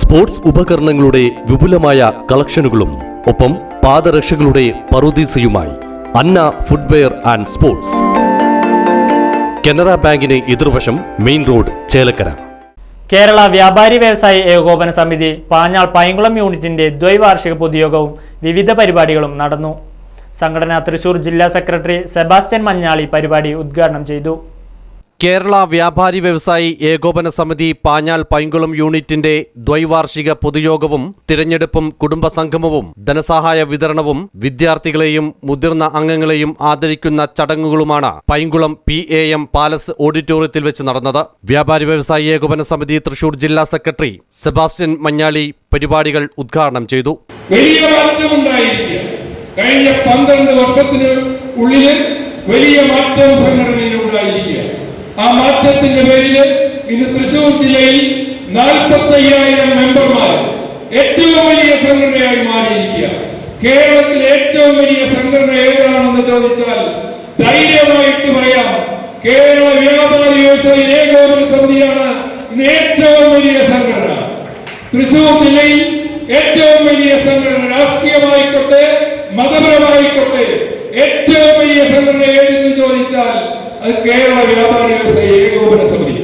Sports ഉപകരണങ്ങളുടെ വിപുലമായ കളക്ഷനുകളും ഒപ്പം പാദരക്ഷകളുടെ പറുദീസയുമായി Anna footwear and sports. Canara ബാങ്കിന് എതിർവശം മെയിൻ റോഡ് ചേലക്കര. കേരള വ്യാപാരി വ്യവസായി ഏകോപന സമിതി പാഞ്ഞാൾ പൈങ്കുളം യൂണിറ്റിന്റെ ദ്വൈവാർഷിക പൊതുയോഗവും വിവിധ പരിപാടികളും നടന്നു. സംഘടന തൃശൂർ ജില്ലാ സെക്രട്ടറി സെബാസ്റ്റ്യൻ മഞ്ഞാളി പരിപാടി ഉദ്ഘാടനം ചെയ്തു. കേരള വ്യാപാരി വ്യവസായി ഏകോപന സമിതി പാഞ്ഞാൽ പൈങ്കുളം യൂണിറ്റിന്റെ ദ്വൈവാർഷിക പൊതുയോഗവും തിരഞ്ഞെടുപ്പും കുടുംബസംഗമവും ധനസഹായ വിതരണവും വിദ്യാർത്ഥികളെയും മുതിർന്ന അംഗങ്ങളെയും ആദരിക്കുന്ന ചടങ്ങുകളുമാണ് Painkulam P A M palace ഓഡിറ്റോറിയത്തിൽ വെച്ച് നടന്നത്. വ്യാപാരി വ്യവസായി ഏകോപന സമിതി തൃശൂർ ജില്ലാ സെക്രട്ടറി സെബാസ്റ്റ്യൻ മഞ്ഞാളി പരിപാടികൾ ഉദ്ഘാടനം ചെയ്തു. വലിയ കഴിഞ്ഞ വലിയ മാറ്റം സംഘടനയിൽ ആ മാറ്റത്തിന്റെ പേരിൽ ഇന്ന് തൃശൂർ ജില്ലയിൽ നാൽപ്പത്തി അയ്യായിരം മെമ്പർമാർ ഏറ്റവും വലിയ സംഘടനയായി മാറിയിരിക്കുക കേരളത്തിൽ ഏറ്റവും വലിയ സംഘടന ഏതാണെന്ന് ചോദിച്ചാൽ ധൈര്യമായിട്ട് പറയാം. കേരള വ്യാപാരി വ്യവസായി ഏകോപന സമിതിയാണ് ഇന്ന് ഏറ്റവും വലിയ സംഘടന. തൃശൂർ ജില്ലയിൽ ഏറ്റവും വലിയ സംഘടന രാഷ്ട്രീയമായിക്കോട്ടെ മതപരമായിക്കോട്ടെ ഏറ്റവും വലിയ സംഘടന കേരള വ്യാപാരി വ്യവസായ ഏകോപന സമിതി.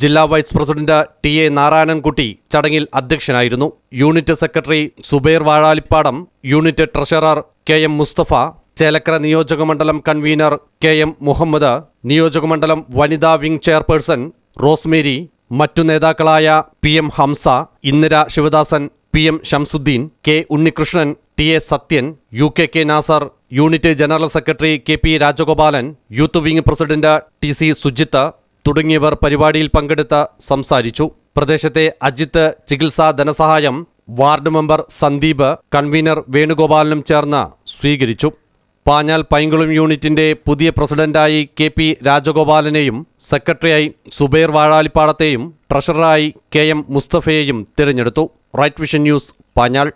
ജില്ലാ vice president T A Narayanankutty ചടങ്ങിൽ അധ്യക്ഷനായിരുന്നു. Unit secretary Subair Vazhalippadam unit treasurer K M Musthafa Chelakkara നിയോജകമണ്ഡലം കൺവീനർ കെ എം മുഹമ്മദ് നിയോജകമണ്ഡലം വനിതാ വിംഗ് ചെയർപേഴ്സൺ റോസ്മേരി മറ്റു നേതാക്കളായ P M Hamsa Indira Sivadasan P M Shamsuddin K Unnikrishnan T A Sathyan U K K Nasar unit general secretary K P Rajagopalan youth wing president T C Sujith തുടങ്ങിയവർ പരിപാടിയിൽ പങ്കെടുത്ത് സംസാരിച്ചു. പ്രദേശത്തെ അജിത്ത് ചികിത്സാ ധനസഹായം ward member Sandeep convener വേണുഗോപാലനും ചേർന്ന് സ്വീകരിച്ചു. പാഞ്ഞാൽ പൈങ്കുളം യൂണിറ്റിന്റെ പുതിയ പ്രസിഡന്റായി കെ പി രാജഗോപാലനെയും സെക്രട്ടറിയായി സുബൈർ വാഴാലിപ്പാടത്തെയും ട്രഷററായി കെ എം മുസ്തഫയെയും തിരഞ്ഞെടുത്തു. Right vision news Panjal